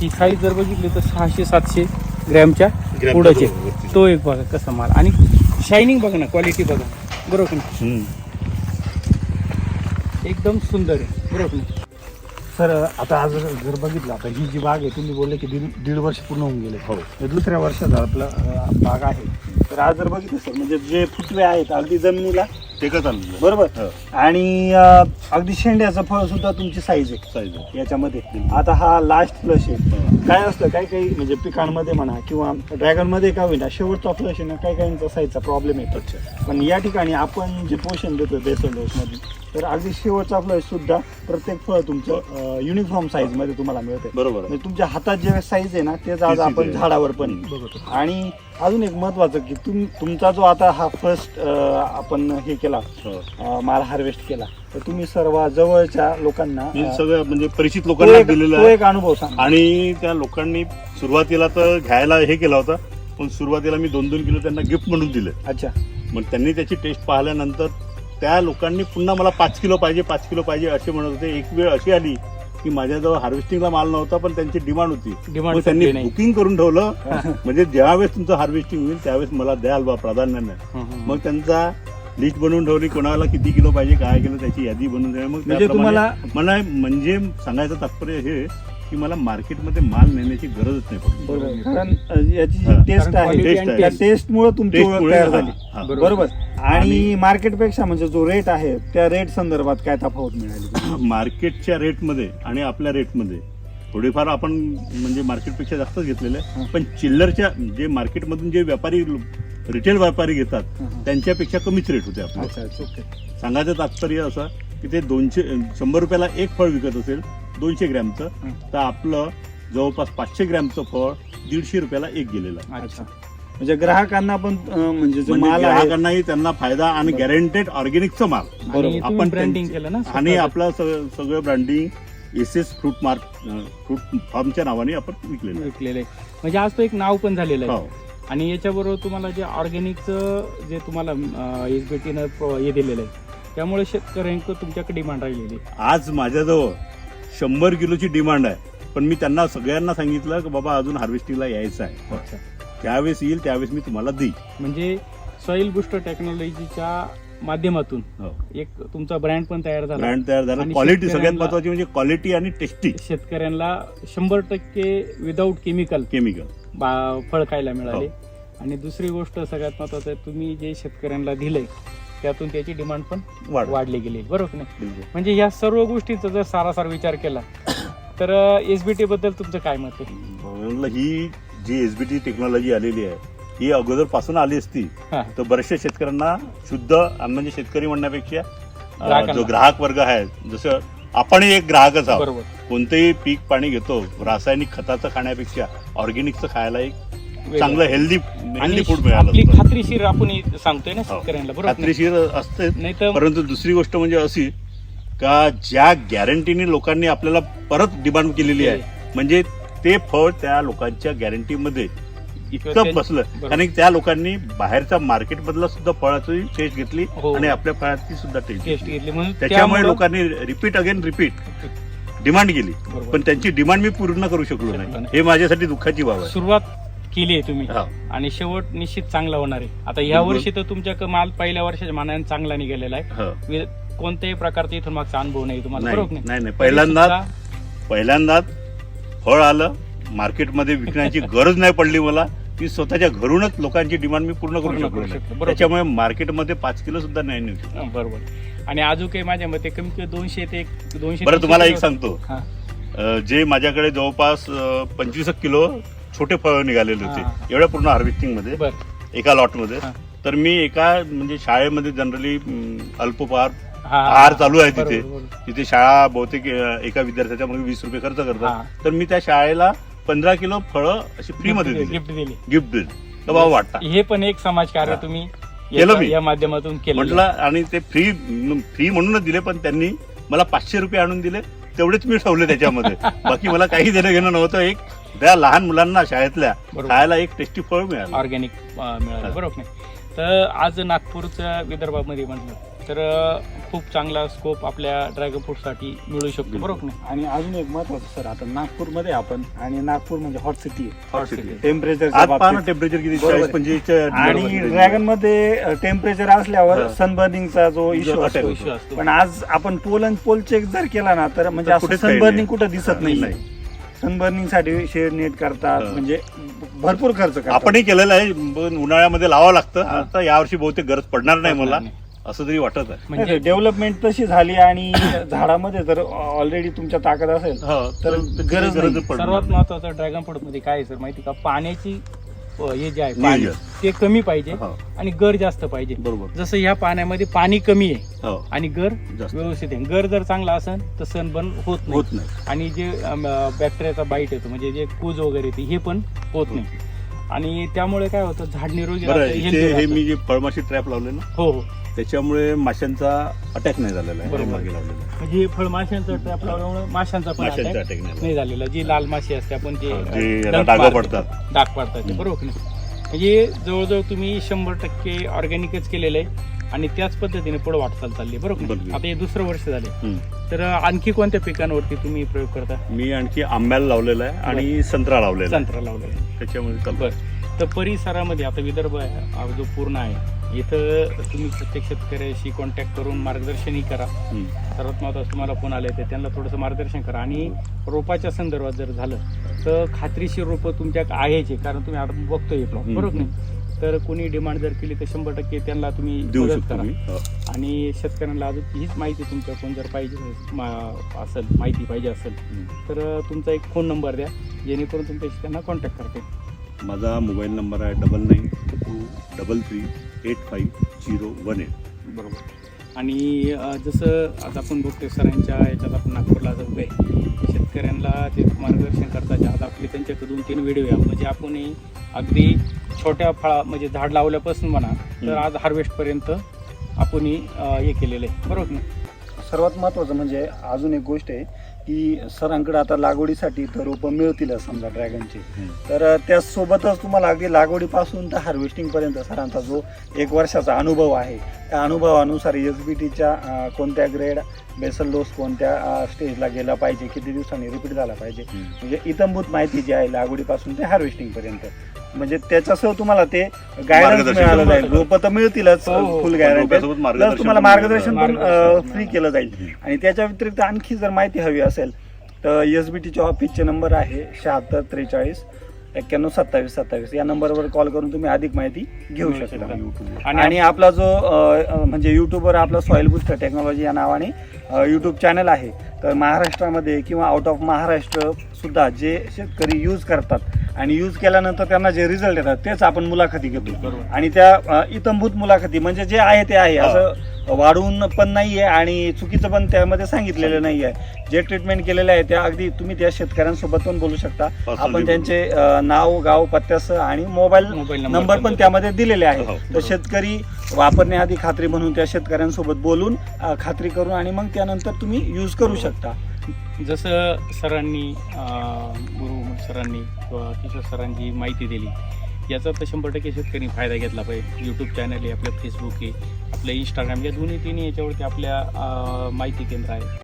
ही size जर बघितली तर सहाशे सातशे ग्रॅमच्या पुढचे. तो एक बघा कसा माल आणि शायनिंग बघा ना क्वालिटी बघा बरोबर? हम्म. एकदम सुंदर आहे बरोबर नाही? सर आता आज जर बघितलं आता ही जी बाग आहे तुम्ही बोलले की दीड दीड वर्ष पूर्ण होऊन गेले हो हे दुसऱ्या वर्षाचा आपला बाग आहे तर आज जर बघितलं सर म्हणजे जे फुटवे आहेत अगदी जमिनीला टेकत आणलं बरोबर. आणि अं, अगदी शेंड्याचं फळ सुद्धा तुमची साईज आहे साईज आहे. याच्यामध्ये आता हा लास्ट फ्लश आहे. काय असतं काही काही म्हणजे पिकांमध्ये म्हणा किंवा ड्रॅगनमध्ये काय होईल शेवटचा फ्लश आहे ना काही काहींचा साईजचा प्रॉब्लेम येतो पण या ठिकाणी आपण जे पोषण देतो बेसल डोसमध्ये तर अगदी शेवटचा फ्लश सुद्धा प्रत्येक फळ तुमचं युनिफॉर्म साईजमध्ये तुम्हाला मिळते बरोबर आहे. म्हणजे तुमच्या हातात जे साईज आहे ना तेच आज आपण. झाडावर पण. आणि अजून एक महत्वाचं की तुम तुमचा जो आता हा फर्स्ट आपण हे केला हो. अं, माल हार्वेस्ट केला. तर तुम्ही सर्व जवळच्या लोकांना मी अं, सगळं म्हणजे परिचित तो लोकांना एक दिलेलं तो आहे. एक अनुभव सांग. आणि त्या लोकांनी सुरुवातीला तर घ्यायला हे केला होता पण सुरुवातीला मी दोन दोन किलो त्यांना गिफ्ट म्हणून दिले. अच्छा. मग त्यांनी त्याची टेस्ट पाहिल्यानंतर त्या लोकांनी पुन्हा मला पाच किलो पाहिजे पाच किलो पाहिजे असे म्हणत होते. एक वेळ अशी आली की माझ्याजवळ हार्वेस्टिंगला माल नव्हता पण त्यांची डिमांड होती. मग त्यांनी संपली नाही. बुकिंग करून ठेवलं. म्हणजे ज्यावेळेस तुमचं हार्वेस्टिंग होईल त्यावेळेस मला द्याल बा प्राधान्याने हं, हं. मग त्यांचा लिस्ट बनवून ठेवली कोणाला किती किलो पाहिजे काय किलो त्याची यादी बनवून ठेवली मग म्हणजे तुम्हाला- मला म्हणजे सांगायचं तात्पर्य हे की मला मार्केटमध्ये माल नेण्याची गरजच नाही पडली बरोबर कारण याची जी हा. टेस्ट कारण आहे. त्या. टेस्टमुळे तुमची ओळख तयार झाली. बरोबर आणि मार्केटपेक्षा म्हणजे जो रेट आहे त्या रेट संदर्भात काय तफावत मिळाली मार्केटच्या रेटमध्ये आणि आपल्या रेटमध्ये थोडेफार आपण म्हणजे मार्केटपेक्षा जास्तच घेतलेले आहे. पण चिल्लरच्या जे मार्केटमधून जे व्यापारी रिटेल व्यापारी घेतात. त्यांच्यापेक्षा कमीच रेट होते आपले अच्छा अच्छा ओके सांगायचं तात्पर्य असं की ते दोनशे शंभर रुपयाला एक फळ विकत असेल दोनशे ग्रॅमचं. तर आपलं जवळपास पाचशे ग्रॅमचं फळ दीडशे रुपयाला एक गेलेलं आहे अच्छा म्हणजे ग्राहकांना पण म्हणजे म्हणजे ग्राहकांनाही त्यांना फायदा आणि. गॅरंटेड ऑर्गॅनिकचं माल आपण ब्रँडिंग केलं ना आणि. आपलं सगळं branding S S fruit mark fruit फार्मच्या नावाने आपण विकलेलं. विकलेलं आहे म्हणजे आज तो एक नाव पण झालेलं आहे हो आणि याच्याबरोबर तुम्हाला जे ऑर्गॅनिकचं जे तुम्हाला एस बी टीनं हे दिलेलं आहे त्यामुळे शेतकऱ्यांकडे तुमच्याकडे डिमांड राहिलेली आहे. आज माझ्याजवळ शंभर किलोची डिमांड आहे. पण मी त्यांना सगळ्यांना सांगितलं की बाबा अजून हार्वेस्टिंगला यायचं आहे. त्यावेळेस येईल त्यावेळेस मी तुम्हाला देईल. म्हणजे सॉइल बुस्टर टेक्नॉलॉजीच्या माध्यमातून हो. एक तुमचा ब्रँड पण तयार झाला. ब्रँड तयार झाला. आणि क्वालिटी सगळ्यात महत्वाची म्हणजे क्वालिटी आणि टेस्टी. शेतकऱ्यांना शंभर टक्के विदाऊट केमिकल केमिकल. फळ खायला मिळाले हो. आणि दुसरी गोष्ट सगळ्यात महत्वाचं आहे तुम्ही जे शेतकऱ्यांना दिलंय त्यातून त्याची डिमांड पण वाढ वाढली गेली बरोबर नाही. म्हणजे या सर्व गोष्टींचा जर सारासार विचार केला तर एस बी टी बद्दल तुमचं काय मत आहे ही जी एसबीटी टेक्नॉलॉजी आलेली आहे ही अगोदरपासून आली असती. तर बऱ्याचशा शेतकऱ्यांना शुद्ध म्हणजे शेतकरी म्हणण्यापेक्षा. जो ग्राहक वर्ग आहे जसं आपणही एक ग्राहकच आहोत बरोबर कोणतेही पीक पाणी घेतो रासायनिक खताचं खाण्यापेक्षा ऑर्गॅनिकचं खायला एक. चांगलं हेल्दी हेल्दी फूड मिळालं आपली असतं. खात्रीशीर आपण हे सांगतोय ना हो. शेतकऱ्यांना बरोबर? खात्रीशीर असते नाही तर परंतु दुसरी गोष्ट म्हणजे अशी का ज्या गॅरंटीने लोकांनी आपल्याला परत डिमांड केलेली आहे म्हणजे ते फळ त्या लोकांच्या गॅरंटीमध्ये इतकं बसलं. कारण त्या लोकांनी बाहेरच्या मार्केट मधला सुद्धा फळाची टेस्ट घेतली हो. आणि आपल्या फळाची सुद्धा टेस्ट घेतली म्हणून त्याच्यामुळे लोकांनी रिपीट अगेन रिपीट डिमांड केली. पण त्यांची डिमांड मी पूर्ण करू शकलो नाही. हे माझ्यासाठी दुःखाची बाब आहे सुरुवात केली आहे तुम्ही. आणि शेवट निश्चित चांगला होणार आहे आता बिलकुल. वर्षी तर तुमच्या माल पहिल्या वर्षाच्या मानाने चांगला निघालेला आहे हो. कोणत्याही प्रकारचा इथून मागचा अनुभव नाही तुम्हाला नाही बरोबर नाही. पहिल्यांदा तरी पहिल्यांदाच फळ आलं मार्केटमध्ये विकण्याची गरज नाही पडली मला ती स्वतःच्या घरूनच लोकांची डिमांड मी पूर्ण करू पूर्ण करू. बरोबर. त्याच्यामुळे मार्केटमध्ये पाच किलो सुद्धा नाही हा, बरोबर आणि अजून काही माझ्या मते कमी कमी दोनशे ते एक- दोनशे बरं तुम्हाला एक सांगतो हा. अं, जे माझ्याकडे जवळपास पंचवीस किलो छोटे फळ निघालेले हा, होते. एवढ्या पूर्ण हार्वेस्टिंगमध्ये बरं एका लॉटमध्ये हा. तर मी एका म्हणजे शाळेमध्ये जनरली अल्पोपहार हा, आहार चालू आहे बरोबर, तिथे बरोबर. तिथे शाळा बहुतेक अं, एका विद्यार्थ्याच्या मग वीस रुपये खर्च हा. करतात तर मी त्या शाळेला पंधरा किलो फळं अशी फ्री मध्ये दिली गिफ्ट दिली. गिफ्ट दिली. तर बाबा वाटता हे पण एक समाजकार्य हा. तुम्ही केलं या- मी. या माध्यमातून केलं म्हटलं आणि ते फ्री फ्री म्हणूनच दिले पण त्यांनी मला पाचशे रुपये आणून दिले. तेवढेच मी ठेवले त्याच्यामध्ये. बाकी मला काही देणं घेणं नव्हतं. एक त्या लहान मुलांना शाळेतल्या बरोबर. खायला एक टेस्टी फळ मिळालं. ऑर्गॅनिक मिळालं. हा. बरोबर. नाही तर आज नागपूरच्या विदर्भामध्ये म्हटलं तर खूप चांगला स्कोप आपल्या ड्रॅगन फ्रूटसाठी मिळू शकतो बरोबर ना आणि अजून एक महत्वाचं सर आता नागपूरमध्ये आपण आणि नागपूर म्हणजे हॉट सिटी आहे. Hot city. टेम्परेचर किती चाळीस. पंचेचाळीस आणि ड्रॅगनमध्ये टेम्परेचर असल्यावर. सनबर्निंगचा जो इश्यू असतो attack इश्यू असतो. पण आज आपण पोल आणि पोल चेक जर केला ना तर म्हणजे असं सनबर्निंग. कुठं दिसत नाही. नाही. सनबर्निंगसाठी शेड नेट करतात. म्हणजे भरपूर खर्च करतात आपणही केलेलं आहे पण उन्हाळ्यामध्ये लावावं लागतं आता यावर्षी बहुतेक गरज पडणार नाही मला असं तरी वाटत आहे म्हणजे डेव्हलपमेंट तशी झाली आणि झाडामध्ये जर ऑलरेडी तुमच्या ताकद असेल हो, तर गरज गरज. पडणार सर्वात. महत्वाचं ड्रॅगन फ्रूटमध्ये काय आहे सर माहिती का पाण्याची हे जे आहे. पाणी ते कमी पाहिजे हो, आणि गर जास्त पाहिजे. बरोबर. जसं ह्या पाण्यामध्ये पाणी कमी आहे हो. आणि गर जास्त. व्यवस्थित आहे. गर जर चांगला असेल तर सनबर्न होत नाही होत नाही. आणि जे बॅक्टेरियाचा बाईट येतो म्हणजे जे कूज वगैरे येते हे पण होत नाही. आणि त्यामुळे काय होतं झाड निरोगी बरं राहतं, इथे healthy हे राहतं. मी जे फळमाशी ट्रॅप लावले ना हो हो त्याच्यामुळे माशांचा अटॅक नाही झालेला आहे बरोबर. मागे लावलेला आहे. म्हणजे फळ माशांचा ट्रॅप लावल्यामुळे माशांचा पण माशांचा attack अटॅक नाही नाही झालेला जी लाल माशी असते आपण जे झाला. जे अं, याला डंक डागा मारतो, पडतात डाग पडतात ते हम्म. बरोबर की नाही म्हणजे जवळजवळ तुम्ही शंभर टक्के ऑर्गॅनिकच केलेलं आहे आणि त्याच पद्धतीने पुढे वाटचाल चालली आहे, बरोबर? बरोबर. आता हे दुसरं वर्ष झाले हम्म. तर आणखी कोणत्या पिकांवरती तुम्ही प्रयोग करता मी आणखी आंब्याला लावलेला आहे आणि संत्रा लावलेला आहे संत्रा लावलेला आहे. त्याच्यामध्ये चालू बर तर परिसरामध्ये आता विदर्भ आहे, हा जो पूर्ण आहे इथं तुम्ही प्रत्येक शेतकऱ्याशी कॉन्टॅक्ट करून मार्गदर्शनही करा हम्म. सर्वात महत्त्वाचं तुम्हाला फोन आले तर त्यांना थोडंसं मार्गदर्शन करा आणि रोपाच्या संदर्भात जर झालं तर खात्रीशीर रोपं तुमच्या आहेच आहे कारण तुम्ही आता बघतोय प्लॉट हम्म. बरोबर नाही तर कोणी डिमांड जर केली तर शंभर टक्के त्यांना तुम्ही देऊ मदत शकतो करा. मी. हो. आणि शेतकऱ्यांना अजून हीच माहिती तुमच्याकडून जर पाहिजे मा- असेल माहिती पाहिजे असेल हम्म. तर तुमचा एक फोन नंबर द्या जेणेकरून तुमच्याशी त्यांना कॉन्टॅक्ट करते माझा मोबाईल नंबर आहे double nine two double three eight five zero one eight. बरोबर. आणि अ, जसं आता आपण बघतोय सरांच्या याच्यात आपण नागपूरला जाऊ आहे शेतकऱ्यांना ते मार्गदर्शन करतात. आज आपले त्यांच्याकडे दोन तीन व्हिडिओ आहे. म्हणजे आपण अगदी छोट्या फळा म्हणजे झाड लावल्यापासून म्हणा तर. आज हार्वेस्टपर्यंत आपण हे केलेलं आहे. बरोबर ना? सर्वात महत्वाचं म्हणजे अजून एक गोष्ट आहे की सरांकडे आता लागवडीसाठी तर रोपं मिळतीलच समजा ड्रॅगनची तर त्यासोबतच तुम्हाला अगदी लागवडीपासून तर हार्वेस्टिंग पर्यंत सरांचा जो एक वर्षाचा अनुभव आहे अनुभवानुसार एस बी टीच्या कोणत्या ग्रेड बेसल डोस कोणत्या स्टेजला गेला पाहिजे किती दिवसांनी रिपीट झाला पाहिजे. म्हणजे इतंभूत माहिती जी आहे लागवडीपासून ते हार्वेस्टिंग पर्यंत. म्हणजे त्याच्यासह तुम्हाला ते गायडन्स मिळालं जाईल. रोपं तर मिळतीलच हो, हो. फुल गॅरंटी तुम्हाला मार्गदर्शन पण. फ्री केलं जाईल. आणि त्याच्या व्यतिरिक्त आणखी जर माहिती हवी असेल तर एस बी टीच्या ऑफिसचे नंबर आहे शहात्तर त्रेचाळीस एक्क्याण्णव सत्तावीस सत्तावीस. या नंबरवर कॉल करून तुम्ही अधिक माहिती घेऊ शकता. आणि आणि आपला जो म्हणजे युट्यूबवर आपला सॉईल बुस्टर टेक्नॉलॉजी या नावाने युट्यूब चॅनल आहे. तर महाराष्ट्रामध्ये किंवा आउट ऑफ महाराष्ट्र सुद्धा जे शेतकरी यूज करतात आणि यूज केल्यानंतर त्यांना जे रिझल्ट येतात तेच आपण मुलाखती घेतो. आणि त्या इतंभूत मुलाखती म्हणजे जे आहे ते आहे. हा. असं वाढवून पण नाहीये आणि चुकीचं पण त्यामध्ये सांगितलेलं नाही आहे जे ट्रीटमेंट केलेलं आहे त्या अगदी तुम्ही त्या शेतकऱ्यांसोबत पण बोलू शकता. आपण. त्यांचे नाव गाव पत्त्यासह आणि मोबाईल नंबर पण त्यामध्ये दिलेले हो, आहे तर बरोबर. शेतकरी वापरण्याआधी खात्री म्हणून त्या शेतकऱ्यांसोबत बोलून खात्री करून आणि मग त्यानंतर तुम्ही यूज करू शकता. जसं सरांनी गुरु म्हणजे सरांनी किंवा किशोर सरांची माहिती दिली याचा तर शंभर टक्के शेतकरी फायदा घेतला पाहिजे. यूट्यूब चॅनल आहे आपलं फेसबुक आहे आपलं इंस्टाग्राम या दोन्ही तिन्ही याच्यावरती आपल्या माहिती केंद्र आहे.